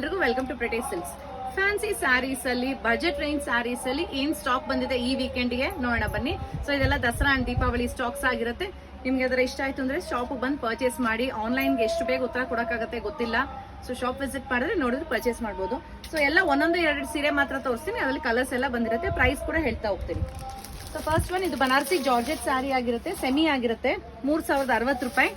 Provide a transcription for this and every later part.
ಎಲ್ರಿಗೂ welcome to Pretty Silks Fancy Sarees ಅಲ್ಲಿ budget range sarees ಅಲ್ಲಿ ಏನ್ ಸ್ಟಾಕ್ ಬಂದಿದೆ ಈ ವೀಕೆಂಡ್ಗೆ ನೋಡೋಣ ಬನ್ನಿ. ಸೊ ಇದೆಲ್ಲ ದಸರಾ ಅಂಡ್ ದೀಪಾವಳಿ ಸ್ಟಾಕ್ಸ್ ಆಗಿರುತ್ತೆ. ನಿಮ್ಗೆ ಅದರ ಇಷ್ಟ ಆಯ್ತು ಅಂದ್ರೆ ಶಾಪ್ ಬಂದು ಪರ್ಚೇಸ್ ಮಾಡಿ ಆನ್ಲೈನ್ಗೆ ಎಷ್ಟು ಬೇಗ ಉತ್ತರ ಕೊಡಕ್ಕಾಗತ್ತೆ ಗೊತ್ತಿಲ್ಲ. ಸೊ ಶಾಪ್ ವಿಸಿಟ್ ಮಾಡಿದ್ರೆ ನೋಡಿದ್ರೆ ಪರ್ಚೇಸ್ ಮಾಡ್ಬೋದು. ಸೊ ಎಲ್ಲ ಒಂದೊಂದು ಎರಡು ಸೀರೆ ಮಾತ್ರ ತೋರಿಸ್ತೀನಿ. ಅದರಲ್ಲಿ ಕಲರ್ಸ್ ಎಲ್ಲ ಬಂದಿರುತ್ತೆ. ಪ್ರೈಸ್ ಕೂಡ ಹೇಳ್ತಾ ಹೋಗ್ತೀನಿ. ಸೊ ಫಸ್ಟ್ ಒನ್ ಇದು ಬನಾರಸಿ ಜಾರ್ಜೆಟ್ ಸ್ಯಾರಿ ಆಗಿರುತ್ತೆ. ಸೆಮಿ ಆಗಿರುತ್ತೆ. ಮೂರ್ ಸಾವಿರದ ಅರವತ್ತು ರೂಪಾಯಿ.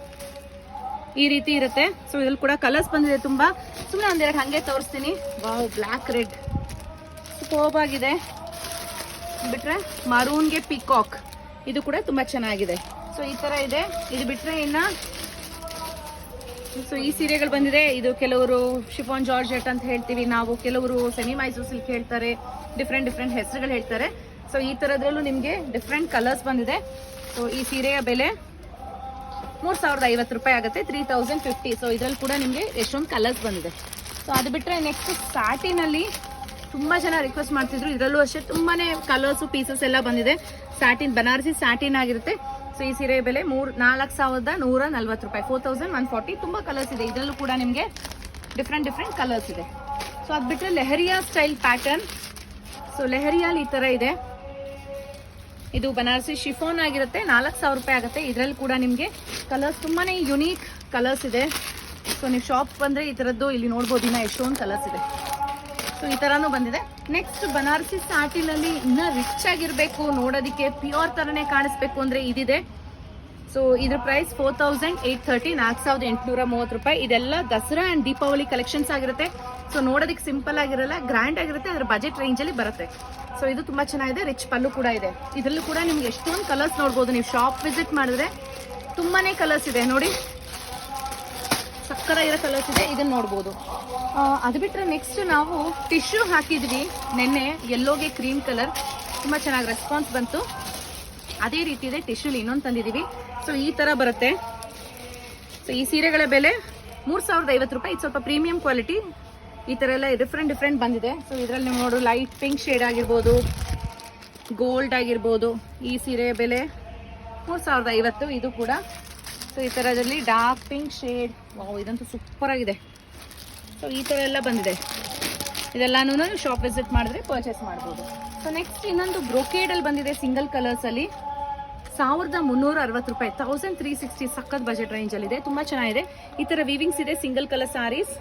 ಈ ರೀತಿ ಇರುತ್ತೆ. ಸೊ ಇದ್ರಲ್ಲಿ ಕೂಡ ಕಲರ್ಸ್ ಬಂದಿದೆ ತುಂಬಾ. ಸುಮ್ಮನೆ ಒಂದೆರಡು ಹಂಗೆ ತೋರಿಸ್ತೀನಿ. ವಾವ್ ಬ್ಲ್ಯಾಕ್ ರೆಡ್ ಸೂಪರ್ಬ್ ಆಗಿದೆ ಬಿಟ್ರೆ ಮರೂನ್ಗೆ ಪಿಕಾಕ್ ಇದು ಕೂಡ ತುಂಬಾ ಚೆನ್ನಾಗಿದೆ. ಸೊ ಈ ತರ ಇದೆ. ಇದು ಬಿಟ್ರೆ ಇನ್ನ ಸೊ ಈ ಸೀರೆಗಳು ಬಂದಿದೆ. ಇದು ಕೆಲವರು ಶಿಫಾನ್ ಜಾರ್ಜೆಟ್ ಅಂತ ಹೇಳ್ತೀವಿ. ನಾವು ಕೆಲವರು ಸೆಮಿ ಮೈಸೂರು ಸಿಲ್ಕ್ ಹೇಳ್ತಾರೆ. ಡಿಫ್ರೆಂಟ್ ಡಿಫ್ರೆಂಟ್ ಹೆಸರುಗಳು ಹೇಳ್ತಾರೆ. ಸೊ ಈ ತರದ್ರಲ್ಲೂ ನಿಮಗೆ ಡಿಫ್ರೆಂಟ್ ಕಲರ್ಸ್ ಬಂದಿದೆ. ಸೊ ಈ ಸೀರೆಯ ಬೆಲೆ ಮೂರ್ ಸಾವಿರದ ಐವತ್ತು ರೂಪಾಯಿ ಆಗುತ್ತೆ ತ್ರೀ ತೌಸಂಡ್ ಫಿಫ್ಟಿ ಸೊ ಇದ್ರಲ್ಲಿ ಕೂಡ ನಿಮಗೆ ಎಷ್ಟೊಂದು ಕಲರ್ಸ್ ಬಂದಿದೆ. ಸೊ ಅದು ಬಿಟ್ಟರೆ ನೆಕ್ಸ್ಟ್ ಸ್ಯಾಟಿನಲ್ಲಿ ತುಂಬ ಜನ ರಿಕ್ವೆಸ್ಟ್ ಮಾಡ್ತಿದ್ರು. ಇದರಲ್ಲೂ ಅಷ್ಟೇ ತುಂಬಾನೇ ಕಲರ್ಸು ಪೀಸಸ್ ಎಲ್ಲ ಬಂದಿದೆ. ಸ್ಯಾಟಿನ್ ಬನಾರಸಿ ಸ್ಯಾಟಿನ್ ಆಗಿರುತ್ತೆ. ಸೊ ಈ ಸೀರೆ ಬೆಲೆ ಮೂರ್, ನಾಲ್ಕು ಸಾವಿರದ ನೂರ ನಲ್ವತ್ತು ರೂಪಾಯಿ. ಫೋರ್ ತೌಸಂಡ್ ಒನ್ ಫಾರ್ಟಿ ತುಂಬ ಕಲರ್ಸ್ ಇದೆ. ಇದರಲ್ಲೂ ಕೂಡ ನಿಮಗೆ ಡಿಫ್ರೆಂಟ್ ಡಿಫ್ರೆಂಟ್ ಕಲರ್ಸ್ ಇದೆ. ಸೊ ಅದು ಬಿಟ್ಟರೆ ಲೆಹರಿಯಾ ಸ್ಟೈಲ್ ಪ್ಯಾಟರ್ನ್ ಸೊ ಲೆಹರಿಯಾಲ್ ಈ ಥರ ಇದೆ. ಇದು ಬನಾರಸಿ ಶಿಫೋನ್ ಆಗಿರುತ್ತೆ. ನಾಲ್ಕು ಸಾವಿರ ರೂಪಾಯಿ ಆಗುತ್ತೆ. ಇದರಲ್ಲಿ ಕೂಡ ನಿಮಗೆ ಕಲರ್ಸ್ ತುಂಬಾನೇ ಯುನೀಕ್ ಕಲರ್ಸ್ ಇದೆ. ಸೊ ನೀವು ಶಾಪ್ ಬಂದರೆ ಈ ಥರದ್ದು ಇಲ್ಲಿ ನೋಡ್ಬೋದು. ಇನ್ನ ಎಷ್ಟೊಂದು ಕಲರ್ಸ್ ಇದೆ. ಸೊ ಈ ಥರನೂ ಬಂದಿದೆ. ನೆಕ್ಸ್ಟ್ ಬನಾರಸಿ ಸಾಟಿನಲ್ಲಿ ಇನ್ನೂ ರಿಚ್ ಆಗಿರಬೇಕು. ನೋಡೋದಕ್ಕೆ ಪ್ಯೂರ್ ಥರನೇ ಕಾಣಿಸ್ಬೇಕು ಅಂದರೆ ಇದಿದೆ. ಸೊ ಇದ್ರ price four thousand eight thirty ನಾಲ್ಕು ಸಾವಿರದ ಎಂಟುನೂರ ಮೂವತ್ತು ರೂಪಾಯಿ. ಇದೆಲ್ಲ ದಸರಾ ಆ್ಯಂಡ್ ದೀಪಾವಳಿ ಕಲೆಕ್ಷನ್ಸ್ ಆಗಿರುತ್ತೆ. ಸೊ ನೋಡೋದಕ್ಕೆ ಸಿಂಪಲ್ ಆಗಿರಲ್ಲ ಗ್ರ್ಯಾಂಡ್ ಆಗಿರುತ್ತೆ, ಅದ್ರ ಬಜೆಟ್ ರೇಂಜಲ್ಲಿ ಬರುತ್ತೆ. ಸೊ ಇದು ತುಂಬಾ ಚೆನ್ನಾಗಿದೆ ರಿಚ್ ಪಲ್ಲು ಕೂಡ ಇದೆ. ಇದರಲ್ಲೂ ಕೂಡ ನಿಮ್ಗೆ ಎಷ್ಟೊಂದು ಕಲರ್ಸ್ ನೋಡ್ಬೋದು. ನೀವು ಶಾಪ್ ವಿಸಿಟ್ ಮಾಡಿದ್ರೆ ತುಂಬಾನೇ ಕಲರ್ಸ್ ಇದೆ, ನೋಡಿ. ಸಕ್ಕದಾಗಿರೋ ಕಲರ್ಸ್ ಇದೆ, ಇದನ್ನ ನೋಡ್ಬೋದು. ಅದು ಬಿಟ್ಟರೆ ನೆಕ್ಸ್ಟ್ ನಾವು ಟಿಶ್ಯೂ ಹಾಕಿದ್ವಿ, ನೆನ್ನೆ ಎಲ್ಲೋಗೆ ಕ್ರೀಮ್ ಕಲರ್ ತುಂಬ ಚೆನ್ನಾಗಿ ರೆಸ್ಪಾನ್ಸ್ ಬಂತು. ಅದೇ ರೀತಿ ಇದೆ ಟಿಶ್ಯೂಲಿ ಇನ್ನೊಂದು ತಂದಿದ್ದೀವಿ ಸೊ ಈ ಥರ ಬರುತ್ತೆ. ಸೊ ಈ ಸೀರೆಗಳ ಬೆಲೆ ಮೂರು ಸಾವಿರದ ಐವತ್ತು ರೂಪಾಯಿ. ಇದು ಸ್ವಲ್ಪ ಪ್ರೀಮಿಯಂ ಕ್ವಾಲಿಟಿ ಈ ಥರ ಎಲ್ಲ ಡಿಫ್ರೆಂಟ್ ಡಿಫ್ರೆಂಟ್ ಬಂದಿದೆ. ಸೊ ಇದರಲ್ಲಿ ನೀವು ನೋಡು ಲೈಟ್ ಪಿಂಕ್ ಶೇಡ್ ಆಗಿರ್ಬೋದು ಗೋಲ್ಡ್ ಆಗಿರ್ಬೋದು, ಈ ಸೀರೆ ಬೆಲೆ ಮೂರು ಸಾವಿರದ ಐವತ್ತು. ಇದು ಕೂಡ. ಸೊ ಈ ಥರದಲ್ಲಿ ಡಾರ್ಕ್ ಪಿಂಕ್ ಶೇಡ್ ವಾವ್ ಇದಂತೂ ಸೂಪರ್ ಆಗಿದೆ. ಸೊ ಈ ಥರ ಎಲ್ಲ ಬಂದಿದೆ. ಇದೆಲ್ಲಾನು ಶಾಪ್ ವಿಸಿಟ್ ಮಾಡಿದ್ರೆ ಪರ್ಚೇಸ್ ಮಾಡ್ಬೋದು. ಸೊ ನೆಕ್ಸ್ಟ್ ಇನ್ನೊಂದು ಬ್ರೊಕೇಡಲ್ಲಿ ಬಂದಿದೆ ಸಿಂಗಲ್ ಕಲರ್ಸಲ್ಲಿ ಸಾವಿರದ ಮುನ್ನೂರ ಅರವತ್ತು ರೂಪಾಯಿ. ತೌಸಂಡ್ ತ್ರೀ ಸಿಕ್ಸ್ಟಿ ಸಖತ್ ಬಜೆಟ್ ರೇಂಜಲ್ಲಿ ಇದೆ ತುಂಬ ಚೆನ್ನಾಗಿದೆ. ಈ ಥರ ವಿವಿಂಗ್ಸ್ ಇದೆ single colour sarees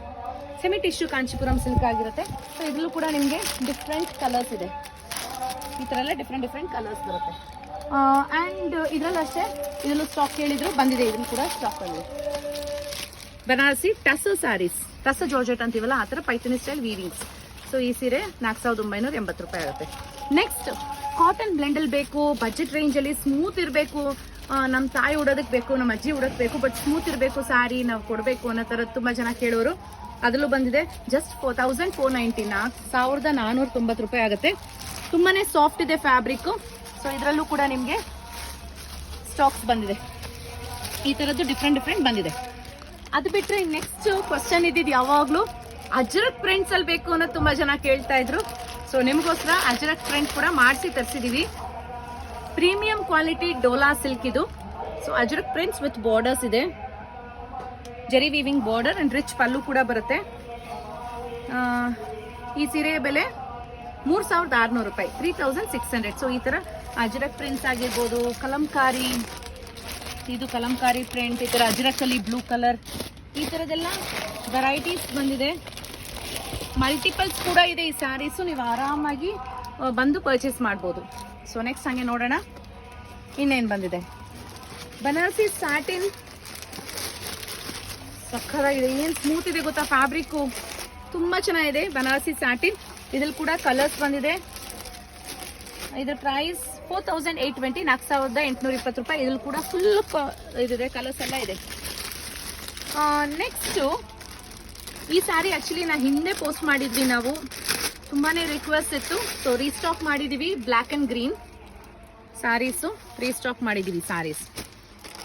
semi tissue Kanchipuram silk ಆಗಿರುತ್ತೆ. ಸೊ ಇದರಲ್ಲೂ ಕೂಡ ನಿಮಗೆ ಡಿಫ್ರೆಂಟ್ ಕಲರ್ಸ್ ಇದೆ. ಈ ಥರ ಎಲ್ಲ ಡಿಫ್ರೆಂಟ್ ಡಿಫ್ರೆಂಟ್ ಕಲರ್ಸ್ ಬರುತ್ತೆ. ಆ್ಯಂಡ್ ಇದರಲ್ಲಿ ಅಷ್ಟೇ, ಇದರಲ್ಲೂ ಸ್ಟಾಕ್ ಹೇಳಿದ್ರು, ಬಂದಿದೆ. ಇದನ್ನು ಕೂಡ ಸ್ಟಾಕ್ ಅಲ್ಲಿ. ಬನಾರಸಿ ಟಸ್ ಸ್ಯಾರೀಸ್ ಟಸ ಜಾರ್ಜೆಟ್ ಅಂತೀವಲ್ಲ, ಆ ಥರ ಪೈಥನಿ ಸ್ಟೈಲ್ ವೀವಿಂಗ್ಸ್ ಸೊ ಈ ಸೀರೆ ನಾಲ್ಕು ಸಾವಿರದ ಒಂಬೈನೂರ ಎಂಬತ್ತು ರೂಪಾಯಿ ಆಗುತ್ತೆ. ನೆಕ್ಸ್ಟ್ ಕಾಟನ್ ಬ್ಲೆಂಡಲ್ಲಿ ಬೇಕು ಬಜೆಟ್ ರೇಂಜಲ್ಲಿ ಸ್ಮೂತ್ ಇರಬೇಕು. ನಮ್ಮ ತಾಯಿ ಉಡೋದಕ್ಕೆ ಬೇಕು ನಮ್ಮ ಅಜ್ಜಿ ಉಡೋಕ್ಕೆ ಬೇಕು ಬಟ್ ಸ್ಮೂತ್ ಇರಬೇಕು ಸ್ಯಾರಿ ನಾವು ಕೊಡಬೇಕು ಅನ್ನೋ ಥರದ್ದು ತುಂಬ ಜನ ಕೇಳೋರು. ಅದರಲ್ಲೂ ಬಂದಿದೆ just four thousand four ninety ನಾಲ್ಕು ಸಾವಿರದ ನಾನ್ನೂರ ತೊಂಬತ್ತು ರೂಪಾಯಿ ಆಗುತ್ತೆ. ತುಂಬಾ ಸಾಫ್ಟ್ ಇದೆ ಫ್ಯಾಬ್ರಿಕ್ಕು ಸೊ ಇದರಲ್ಲೂ ಕೂಡ ನಿಮಗೆ ಸ್ಟಾಕ್ಸ್ ಬಂದಿದೆ. ಈ ಥರದ್ದು ಡಿಫ್ರೆಂಟ್ ಡಿಫ್ರೆಂಟ್ ಬಂದಿದೆ. ಅದು ಬಿಟ್ಟರೆ ನೆಕ್ಸ್ಟ್ ಕ್ವಶನ್ ಇದ್ದಿದ್ದು ಯಾವಾಗಲೂ, ಅಜರಕ್ ಪ್ರಿಂಟ್ಸ್ ಅಲ್ಲಿ ಬೇಕು ಅನ್ನೋದು ತುಂಬಾ ಜನ ಕೇಳ್ತಾ ಇದ್ರು. ಸೊ ನಿಮಗೋಸ್ಕರ ಅಜರಕ್ ಪ್ರಿಂಟ್ ಕೂಡ ಮಾಡಿಸಿ ತರಿಸಿದ್ದೀವಿ ಪ್ರೀಮಿಯಂ ಕ್ವಾಲಿಟಿ ಡೋಲಾ ಸಿಲ್ಕ್ ಇದು. So Ajrak prints with borders ಇದೆ. Zari weaving border and rich pallu ಕೂಡ ಬರುತ್ತೆ. ಈ ಸೀರೆಯ ಬೆಲೆ ಮೂರು ಸಾವಿರದ ಆರುನೂರು ರೂಪಾಯಿ three thousand six hundred so ಈ ತರ ಅಜರಕ್ ಪ್ರಿಂಟ್ಸ್ ಆಗಿರ್ಬೋದು, ಕಲಂಕಾರಿ, ಇದು ಕಲಂಕಾರಿ ಪ್ರಿಂಟ್ ಈ ಥರ ಅಲ್ಲಿ ಬ್ಲೂ ಕಲರ್ ಈ ಥರದ್ದೆಲ್ಲ ವೆರೈಟೀಸ್ ಬಂದಿದೆ. ಮಲ್ಟಿಪಲ್ಸ್ ಕೂಡ ಇದೆ ಈ ಸ್ಯಾರೀಸು ನೀವು ಆರಾಮಾಗಿ ಬಂದು ಪರ್ಚೇಸ್ ಮಾಡ್ಬೋದು. ಸೊ ನೆಕ್ಸ್ಟ್ ಹಂಗೆ ನೋಡೋಣ. ಇನ್ನೇನು ಬಂದಿದೆ? ಬನಾರಸಿ ಸ್ಯಾಟಿನ್ ಸಕ್ಕದಾಗಿದೆ ಏನು ಸ್ಮೂತ್ ಇದೆ ಗೊತ್ತಾ ಫ್ಯಾಬ್ರಿಕ್ಕು ತುಂಬ ಚೆನ್ನಾಗಿದೆ ಬನಾರಸಿ ಸ್ಯಾಟಿನ್ ಇದ್ರಲ್ಲಿ ಕೂಡ ಕಲರ್ಸ್ ಬಂದಿದೆ. ಇದ್ರ price four thousand eight twenty ನಾಲ್ಕು ಸಾವಿರದ ಎಂಟುನೂರ ಇಪ್ಪತ್ತು ರೂಪಾಯಿ. ಇದ್ರಲ್ಲಿ ಕೂಡ ಫುಲ್ ಇದಿದೆ ಕಲರ್ಸ್ ಎಲ್ಲ ಇದೆ. ನೆಕ್ಸ್ಟು ಈ ಸ್ಯಾರಿ ಆ್ಯಕ್ಚುಲಿ ನಾ ಹಿಂದೆ ಪೋಸ್ಟ್ ಮಾಡಿದ್ವಿ ನಾವು. ತುಂಬಾ ರಿಕ್ವೆಸ್ಟ್ ಇತ್ತು. ಸೊ ರೀಸ್ಟಾಕ್ ಮಾಡಿದ್ದೀವಿ black and green saris restock ಮಾಡಿದ್ದೀವಿ ಸ್ಯಾರೀಸ್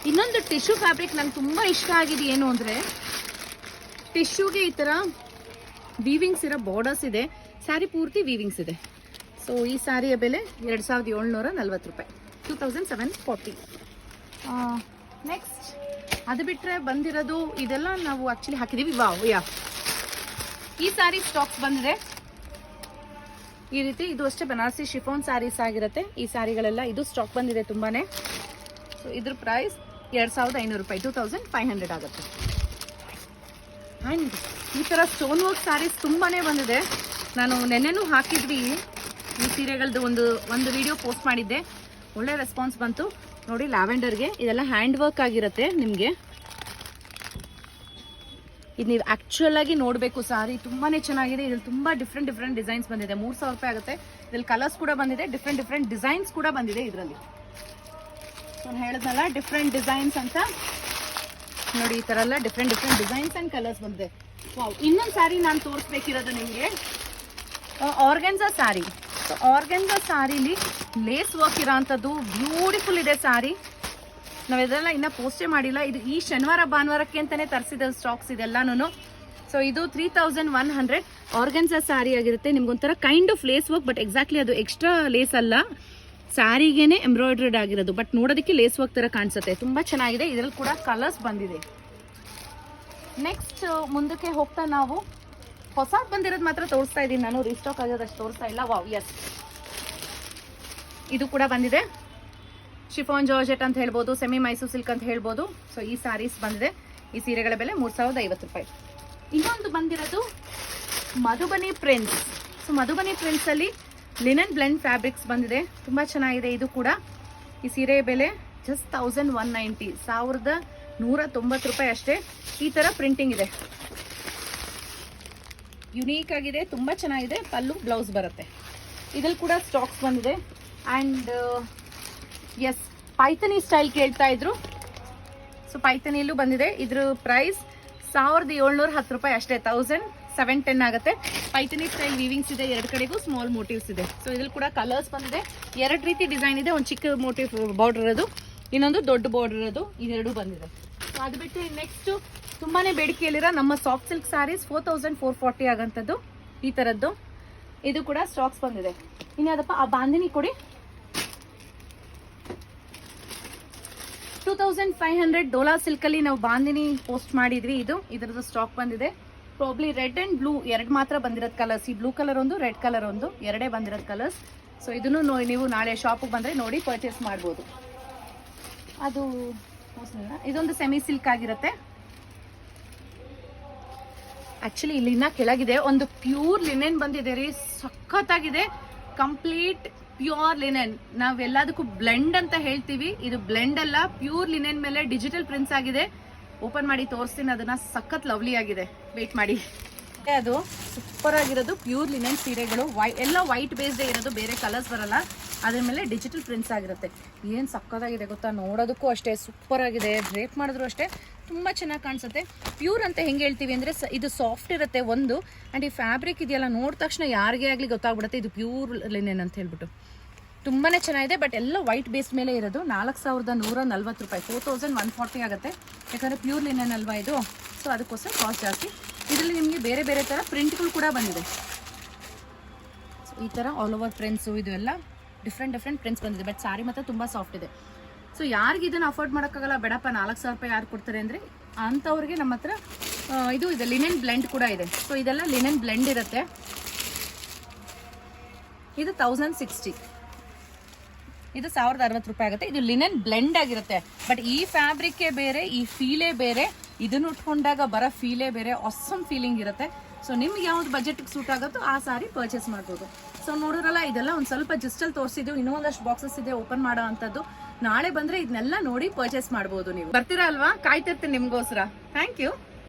ಇನ್ನೊಂದು ಟಿಶ್ಯೂ ಫ್ಯಾಬ್ರಿಕ್ ನಂಗೆ ತುಂಬ ಇಷ್ಟ ಆಗಿದೆ ಏನು ಅಂದರೆ ಟಿಶ್ಯೂಗೆ ಈ ಥರ ವೀವಿಂಗ್ಸ್ ಇರೋ ಬಾರ್ಡರ್ಸ್ ಇದೆ. ಸ್ಯಾರಿ ಪೂರ್ತಿ ವೀವಿಂಗ್ಸ್ ಇದೆ. ಸೊ ಈ ಸ್ಯಾರಿಯ ಬೆಲೆ ಎರಡು ಸಾವಿರದ ಏಳ್ನೂರ ನಲ್ವತ್ತು ರೂಪಾಯಿ. Two thousand seven forty next ಅದು ಬಿಟ್ಟರೆ ಬಂದಿರೋದು ಇದೆಲ್ಲ ನಾವು ಆ್ಯಕ್ಚುಲಿ ಹಾಕಿದ್ದೀವಿ ವಾವ್ ಯಾ ಈ ಸಾರಿ ಸ್ಟಾಕ್ ಬಂದಿದೆ. ಈ ರೀತಿ ಇದು ಅಷ್ಟೇ ಬನಾರಸಿ ಶಿಫೋನ್ ಸ್ಯಾರೀಸ್ ಆಗಿರುತ್ತೆ. ಈ ಸ್ಯಾರಿಗಳೆಲ್ಲ ಇದು ಸ್ಟಾಕ್ ಬಂದಿದೆ ತುಂಬಾನೇ. ಸೊ ಇದ್ರ ಪ್ರೈಸ್ ಎರಡು ಸಾವಿರದ ಐನೂರು ರೂಪಾಯಿ ಟೂ ತೌಸಂಡ್ ಫೈವ್ ಹಂಡ್ರೆಡ್ ಆಗುತ್ತೆ. ಆ್ಯಂಡ್ ಈ ಥರ ಸ್ಟೋನ್ ವರ್ಕ್ ಸ್ಯಾರೀಸ್ ತುಂಬಾನೇ ಬಂದಿದೆ. ನಾನು ನೆನ್ನೆನೂ ಹಾಕಿದ್ವಿ. ಈ ಸೀರೆಗಳದ್ದು ಒಂದು ಒಂದು ವಿಡಿಯೋ ಪೋಸ್ಟ್ ಮಾಡಿದ್ದೆ. ಒಳ್ಳೆ ರೆಸ್ಪಾನ್ಸ್ ಬಂತು. ನೋಡಿ ಲ್ಯಾವೆಂಡರ್ಗೆ ಇದೆಲ್ಲ ಹ್ಯಾಂಡ್ ವರ್ಕ್ ಆಗಿರುತ್ತೆ ನಿಮಗೆ. ಇದು ನೀವು ಆಕ್ಚುಯಲ್ ಆಗಿ ನೋಡಬೇಕು ಸಾರಿ, ತುಂಬಾನೇ ಚೆನ್ನಾಗಿದೆ. ಇದ್ರಲ್ಲಿ ತುಂಬಾ ಡಿಫ್ರೆಂಟ್ ಡಿಫ್ರೆಂಟ್ ಡಿಸೈನ್ಸ್ ಬಂದಿದೆ. ಮೂರ್ ಸಾವಿರ ರೂಪಾಯಿ ಆಗುತ್ತೆ. ಇದ್ರಲ್ಲಿ ಕಲರ್ಸ್ ಕೂಡ ಬಂದಿದೆ. ಡಿಫ್ರೆಂಟ್ ಡಿಫ್ರೆಂಟ್ ಡಿಸೈನ್ಸ್ ಕೂಡ ಬಂದಿದೆ ಇದರಲ್ಲಿ. ನಾನು ಹೇಳಿದ್ನಲ್ಲ ಡಿಫ್ರೆಂಟ್ ಡಿಸೈನ್ಸ್ ಅಂತ? ನೋಡಿ, ಈ ತರ ಎಲ್ಲ different different designs and colours ಬಂದಿದೆ. ವಾವ್ ಇನ್ನೊಂದು ಸಾರಿ ನಾನು ತೋರಿಸ್ಬೇಕಿರೋದು ನಿಮಗೆ. ಆರ್ಗೆನ್ಸ ಸ್ಯಾರಿ ಆರ್ಗೆನ್ಸ ಸಾರಿಲಿ ಲೇಸ್ ವರ್ಕ್ ಇರೋಂಥದ್ದು ಬ್ಯೂಟಿಫುಲ್ ಇದೆ ಸ್ಯಾರಿ ನಾವು ಇದೆಲ್ಲ ಇನ್ನೂ ಪೋಸ್ಟೇ ಮಾಡಿಲ್ಲ. ಇದು ಈ ಶನಿವಾರ, ಭಾನುವಾರಕ್ಕೆ ಅಂತಲೇ ತರಿಸಿದ ಸ್ಟಾಕ್ಸ್ ಇದೆಲ್ಲಾನು ಸೊ ಇದು three thousand one hundred organza sari ಆಗಿರುತ್ತೆ. ನಿಮ್ಗೊಂಥರ kind of lace work but exactly ಅದು ಎಕ್ಸ್ಟ್ರಾ ಲೇಸ್ ಅಲ್ಲ. ಸ್ಯಾರಿಗೇನೆ ಎಂಬ್ರಾಯ್ಡ್ರಿಡ್ ಆಗಿರೋದು ಬಟ್ ನೋಡೋದಕ್ಕೆ ಲೇಸ್ ವರ್ಕ್ ತರ ಕಾಣಿಸುತ್ತೆ. ತುಂಬಾ ಚೆನ್ನಾಗಿದೆ. ಇದರಲ್ಲಿ ಕೂಡ ಕಲರ್ಸ್ ಬಂದಿದೆ. ನೆಕ್ಸ್ಟ್ ಮುಂದಕ್ಕೆ ಹೋಗ್ತಾ ನಾವು. ಹೊಸ ಬಂದಿರೋದು ಮಾತ್ರ ತೋರಿಸ್ತಾ ಇದ್ದೀನಿ ನಾನು. ರೀಸ್ಟಾಕ್ ಆಗಿರೋದಷ್ಟು ತೋರಿಸ್ತಾ ಇಲ್ಲ. ವಾವ್ ಎಸ್ ಇದು ಕೂಡ ಬಂದಿದೆ. ಶಿಫಾನ್ ಜಾರ್ಜೆಟ್ ಅಂತ ಹೇಳ್ಬೋದು, ಸೆಮಿ ಮೈಸೂರು ಸಿಲ್ಕ್ ಅಂತ ಹೇಳ್ಬೋದು. ಸೊ ಈ ಸಾರೀಸ್ ಬಂದಿದೆ. ಈ ಸೀರೆಗಳ ಬೆಲೆ ಮೂರು ಸಾವಿರದ ಐವತ್ತು ರೂಪಾಯಿ. ಇನ್ನೊಂದು ಬಂದಿರೋದು Madhubani prints so Madhubani prints ಅಲ್ಲಿ ಲಿನನ್ ಬ್ಲೆಂಡ್ ಫ್ಯಾಬ್ರಿಕ್ಸ್ ಬಂದಿದೆ. ತುಂಬಾ ಚೆನ್ನಾಗಿದೆ ಇದು ಕೂಡ. ಈ ಸೀರೆ ಬೆಲೆ ಜಸ್ಟ್ ತೌಸಂಡ್ ಒನ್ ನೈಂಟಿ ಸಾವಿರದ ನೂರ ತೊಂಬತ್ತು ರೂಪಾಯಿ ಅಷ್ಟೇ. ಈ ತರ ಪ್ರಿಂಟಿಂಗ್ ಇದೆ. ಯುನೀಕ್ ಆಗಿದೆ, ತುಂಬಾ ಚೆನ್ನಾಗಿದೆ. ಪಲ್ಲು ಬ್ಲೌಸ್ ಬರುತ್ತೆ. ಇದ್ರಲ್ಲಿ ಕೂಡ ಸ್ಟಾಕ್ಸ್ ಬಂದಿದೆ. ಆ್ಯಂಡ್ ಎಸ್ ಪೈಥನಿ ಸ್ಟೈಲ್ ಕೇಳ್ತಾ ಇದ್ರು. ಸೊ ಪೈಥನಿಯಲ್ಲೂ ಬಂದಿದೆ. ಇದ್ರ ಪ್ರೈಸ್ ಸಾವಿರದ ಏಳ್ನೂರ ಹತ್ತು ರೂಪಾಯಿ ಅಷ್ಟೇ ತೌಸಂಡ್ ಸೆವೆನ್ ಟೆನ್ ಆಗುತ್ತೆ. ಪೈಥನಿ ಸ್ಟೈಲ್ ವೀವಿಂಗ್ಸ್ ಇದೆ ಎರಡು ಕಡೆಗೂ ಸ್ಮಾಲ್ ಮೋಟಿವ್ಸ್ ಇದೆ. ಸೊ ಇದ್ರಲ್ಲಿ ಕೂಡ ಕಲರ್ಸ್ ಬಂದಿದೆ. ಎರಡು ರೀತಿ ಡಿಸೈನ್ ಇದೆ, ಒಂದು ಚಿಕ್ಕ ಮೋಟಿವ್ ಬಾರ್ಡರ್ ಇರೋದು, ಇನ್ನೊಂದು ದೊಡ್ಡ ಬಾರ್ಡರ್ ಇರೋದು ಇದೆರಡು ಬಂದಿದೆ. ಸೊ ಅದು ಬಿಟ್ಟು ನೆಕ್ಸ್ಟ್ ತುಂಬಾ ಬೇಡಿಕೆಯಲ್ಲಿರೋ ನಮ್ಮ soft silk saris four thousand four forty ಆಗೋಂಥದ್ದು, ಈ ಥರದ್ದು ಇದು ಕೂಡ ಸ್ಟಾಕ್ಸ್ ಬಂದಿದೆ. ಇನ್ಯಾವುದಪ್ಪ ಆ ಬಾಂದಿನಿ ಕೊಡಿ. ತೌಸಂಡ್ ಫೈವ್ ಹಂಡ್ರೆಡ್ ಡೋಲಾ ಸಿಲ್ಕಲ್ಲಿ ನಾವು ಬಾಂದಿನಿ ಪೋಸ್ಟ್ ಮಾಡಿದ್ವಿ. ಇದು ಇದರದ್ದು ಸ್ಟಾಕ್ ಬಂದಿದೆ. ಪ್ರಾಬ್ಲಿ ರೆಡ್ ಅಂಡ್ ಬ್ಲೂ ಎರಡು ಮಾತ್ರ ಬಂದಿರೋದು ಕಲರ್ಸ್ ಈ ಬ್ಲೂ ಕಲರ್ ಒಂದು ರೆಡ್ ಕಲರ್ ಒಂದು, ಎರಡೇ ಬಂದಿರೋದು ಕಲರ್ಸ್ ಸೊ ಇದನ್ನು ನೀವು ನಾಳೆ ಶಾಪಿಗೆ ಬಂದರೆ ನೋಡಿ ಪರ್ಚೇಸ್ ಮಾಡ್ಬೋದು. ಅದು. ಇದೊಂದು ಸೆಮಿ ಸಿಲ್ಕ್ ಆಗಿರುತ್ತೆ. ಆಕ್ಚುಲಿ ಇಲ್ಲಿನ ಕೆಳಗಿದೆ. ಒಂದು ಪ್ಯೂರ್ ಲಿನೆನ್ ಬಂದಿದೆ ರೀ. ಸಖತ್ತಾಗಿದೆ. Complete pure linen. ನಾವೆಲ್ಲದಕ್ಕೂ ಬ್ಲೆಂಡ್ ಅಂತ ಹೇಳ್ತೀವಿ. ಇದು ಬ್ಲೆಂಡ್ ಅಲ್ಲ, ಪ್ಯೂರ್ ಲಿನೆನ್ ಮೇಲೆ ಡಿಜಿಟಲ್ ಪ್ರಿಂಟ್ಸ್ ಆಗಿದೆ. ಓಪನ್ ಮಾಡಿ ತೋರಿಸ್ತೀನಿ, ಅದನ್ನ ಸಖತ್ ಲವ್ಲಿ ಆಗಿದೆ. ವೇಟ್ ಮಾಡಿ. ಅದು ಸೂಪರ್ ಆಗಿರೋದು ಪ್ಯೂರ್ ಲಿನೆನ್ ಸೀರೆಗಳು. ವೈ ಎಲ್ಲ ವೈಟ್ ಬೇಸ್ಡ್ ಇರೋದು, ಬೇರೆ ಕಲರ್ಸ್ ಬರಲ್ಲ. ಅದ್ರ ಮೇಲೆ ಡಿಜಿಟಲ್ ಪ್ರಿಂಟ್ಸ್ ಆಗಿರುತ್ತೆ. ಏನು ಸಕ್ಕತ್ತಾಗಿದೆ ಗೊತ್ತಾ? ನೋಡೋದಕ್ಕೂ ಅಷ್ಟೇ ಸೂಪರ್ ಆಗಿದೆ. ಡ್ರೇಪ್ ಮಾಡಿದ್ರು ಅಷ್ಟೇ ತುಂಬ ಚೆನ್ನಾಗಿ ಕಾಣಿಸುತ್ತೆ. ಪ್ಯೂರ್ ಅಂತ ಹೆಂಗೆ ಹೇಳ್ತೀವಿ ಅಂದರೆ ಇದು ಸಾಫ್ಟ್ ಇರುತ್ತೆ ಒಂದು. ಆ್ಯಂಡ್ ಈ ಫ್ಯಾಬ್ರಿಕ್ ಇದೆಯಲ್ಲ ನೋಡಿದ ತಕ್ಷಣ ಯಾರಿಗೇ ಆಗಲಿ ಗೊತ್ತಾಗ್ಬಿಡುತ್ತೆ. ಇದು ಪ್ಯೂರ್ ಲಿನೆನ್ ಅಂತ ಹೇಳ್ಬಿಟ್ಟು. ತುಂಬಾ ಚೆನ್ನಾಗಿದೆ ಬಟ್ ಎಲ್ಲ ವೈಟ್ ಬೇಸ್ ಮೇಲೆ ಇರೋದು. ನಾಲ್ಕು ಸಾವಿರದ ನೂರ ನಲ್ವತ್ತು ರೂಪಾಯಿ. ಫೋರ್ ತೌಸಂಡ್ ಒನ್ ಫಾರ್ಟಿ ಆಗುತ್ತೆ. ಯಾಕಂದರೆ ಪ್ಯೂರ್ ಲಿನೆನ್ ಅಲ್ವಾ ಇದು? ಸೊ ಅದಕ್ಕೋಸ್ಕರ ಕಾಸ್ಟ್ ಜಾಸ್ತಿ. ಇದರಲ್ಲಿ ನಿಮಗೆ ಬೇರೆ ಬೇರೆ ಥರ ಪ್ರಿಂಟ್ಗಳು ಕೂಡ ಬಂದಿದೆ. ಈ ಥರ ಆಲ್ ಓವರ್ ಪ್ರಿಂಟ್ಸು ಇದು ಎಲ್ಲ. ಡಿಫ್ರೆಂಟ್ ಡಿಫ್ರೆಂಟ್ ಪ್ರಿಂಟ್ಸ್ ಬಂದಿದೆ. ಬಟ್ ಸಾರಿ ಮಾತ್ರ ತುಂಬ ಸಾಫ್ಟ್ ಇದೆ. ಸೊ ಯಾರಿಗೆ ಇದನ್ನು ಅಫೋರ್ಡ್ ಮಾಡೋಕ್ಕಾಗಲ್ಲ, ಬೇಡಪ್ಪ, ನಾಲ್ಕು ಸಾವಿರ ರೂಪಾಯಿ ಯಾರು ಕೊಡ್ತಾರೆ ಅಂದರೆ ಅಂಥವ್ರಿಗೆ ನಮ್ಮ ಹತ್ರ ಇದು ಇದೆ ಲಿನೆನ್ ಬ್ಲೆಂಡ್ ಕೂಡ ಇದೆ. ಸೊ ಇದೆಲ್ಲ ಲಿನೆನ್ ಬ್ಲೆಂಡ್ ಇರುತ್ತೆ. ಇದು ತೌಸಂಡ್ ಸಿಕ್ಸ್ಟಿ ಇದು ಸಾವಿರದ ಅರವತ್ತು ರೂಪಾಯಿ ಆಗುತ್ತೆ. ಇದು ಲಿನೆನ್ ಬ್ಲೆಂಡ್ ಆಗಿರುತ್ತೆ. ಬಟ್ ಈ ಫ್ಯಾಬ್ರಿಕ್ಕೇ ಬೇರೆ, ಈ ಫೀಲೇ ಬೇರೆ, ಇದನ್ನು ಉಟ್ಕೊಂಡಾಗ ಬರೋ ಫೀಲೇ ಬೇರೆ ಅಸಮ್ ಫೀಲಿಂಗ್ ಇರುತ್ತೆ. ಸೊ ನಿಮ್ಗೆ ಯಾವ್ದು ಬಜೆಟ್ಗೆ ಸೂಟ್ ಆಗುತ್ತೋ ಆ ಸಾರಿ ಪರ್ಚೇಸ್ ಮಾಡ್ಬೋದು. ಸೊ ನೋಡಿರಲ್ಲ ಇದೆಲ್ಲ ಒಂದು ಸ್ವಲ್ಪ ಜಸ್ಟಲ್ಲಿ ತೋರಿಸಿದ್ದೀವಿ ಇನ್ನೂ ಒಂದಷ್ಟು ಬಾಕ್ಸಸ್ ಇದೆ ಓಪನ್ ಮಾಡೋ ಅಂಥದ್ದು. ನಾಳೆ ಬಂದರೆ ಇದನ್ನೆಲ್ಲ ನೋಡಿ ಪರ್ಚೇಸ್ ಮಾಡ್ಬೋದು ನೀವು. ಬರ್ತೀರಾ ಅಲ್ವಾ? ಕಾಯ್ತಿರ್ತೀನಿ ನಿಮ್ಗೋಸ್ಕರ. Thank you